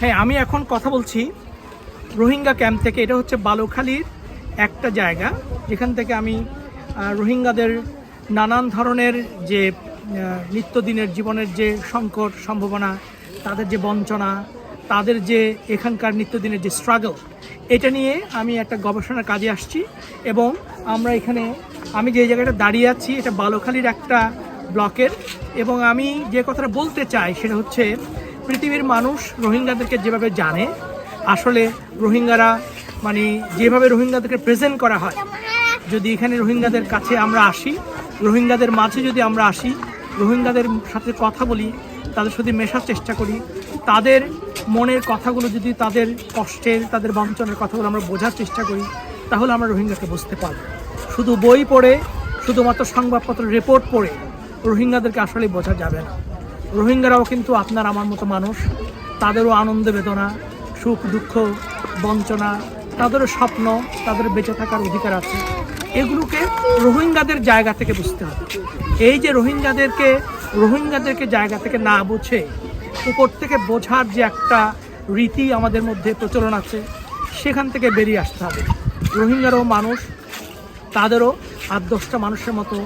হ্যাঁ আমি এখন কথা বলছি রোহিঙ্গা ক্যাম্প থেকে। এটা হচ্ছে বালুখালীর একটা জায়গা। যেখান থেকে আমি রোহিঙ্গাদের নানান ধরনের যে নিত্যদিনের জীবনের যে সংকট সম্ভাবনা, তাদের যে বঞ্চনা, তাদের যে এখানকার নিত্যদিনের যে স্ট্রাগল এটা নিয়ে আমি একটা গবেষণার কাজে আসছি এবং আমরা এখানে, আমি যে জায়গাটা দাঁড়িয়ে আছি, এটা বালুখালীর একটা ব্লকের এবং আমি যে কথাটা বলতে চাই সেটা হচ্ছে পৃথিবীর মানুষ রোহিঙ্গাদেরকে যেভাবে জানে, আসলে রোহিঙ্গারা মানে যেভাবে রোহিঙ্গাদেরকে প্রেজেন্ট করা হয়, যদি এখানে রোহিঙ্গাদের কাছে আমরা আসি, রোহিঙ্গাদের মাঝে যদি আমরা আসি, রোহিঙ্গাদের সাথে কথা বলি, তাদের সাথে মেশার চেষ্টা করি, তাদের মনের কথাগুলো যদি তাদের কষ্টের, তাদের বঞ্চনের কথাগুলো আমরা বোঝার চেষ্টা করি, তাহলে আমরা রোহিঙ্গাকে বুঝতে পারব। শুধু বই পড়ে, শুধুমাত্র সংবাদপত্র রিপোর্ট পড়ে, রোহিঙ্গাদেরকে আসলে বোঝা যাবে না। রোহিঙ্গারাও কিন্তু আপনার আমার মতো মানুষ। তাদেরও আনন্দ, বেদনা, সুখ, দুঃখ, বঞ্চনা, তাদেরও স্বপ্ন, তাদের বেঁচে থাকার অধিকার আছে। এগুলোকে রোহিঙ্গাদের জায়গা থেকে বুঝতে হবে। এই যে রোহিঙ্গাদেরকে রোহিঙ্গাদেরকে জায়গা থেকে না বুঝে, উপর থেকে বোঝার যে একটা রীতি আমাদের মধ্যে প্রচলন আছে, সেখান থেকে বেরিয়ে আসতে হবে। রোহিঙ্গারও মানুষ, তাদেরও আট দশটা মানুষের মতো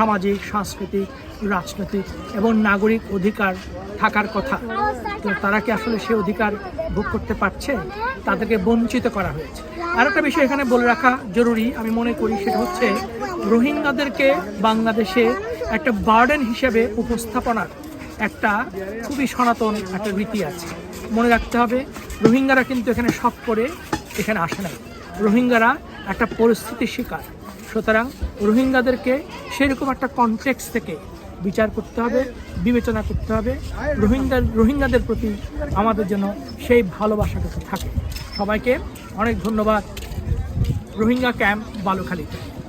সামাজিক, সাংস্কৃতিক, রাজনৈতিক এবং নাগরিক অধিকার থাকার কথা। তো তারা কি আসলে সে অধিকার ভোগ করতে পারছে? তাদেরকে বঞ্চিত করা হয়েছে। আর একটা বিষয় এখানে বলে রাখা জরুরি, আমি মনে করি সেটা হচ্ছে রোহিঙ্গাদেরকে বাংলাদেশে একটা বার্ডেন হিসেবে উপস্থাপনার একটা খুবই সনাতন একটা রীতি আছে। মনে রাখতে হবে, রোহিঙ্গারা কিন্তু এখানে সব করে এখানে আসে না রোহিঙ্গারা একটা পরিস্থিতির শিকার। সুতরাং রোহিঙ্গাদেরকে সেরকম একটা কনটেক্স থেকে বিচার করতে হবে, বিবেচনা করতে হবে। রোহিঙ্গা, রোহিঙ্গাদের প্রতি আমাদের যেন সেই ভালোবাসাটা থাকে। সবাইকে অনেক ধন্যবাদ। Rohingya camp বালুখালীতে।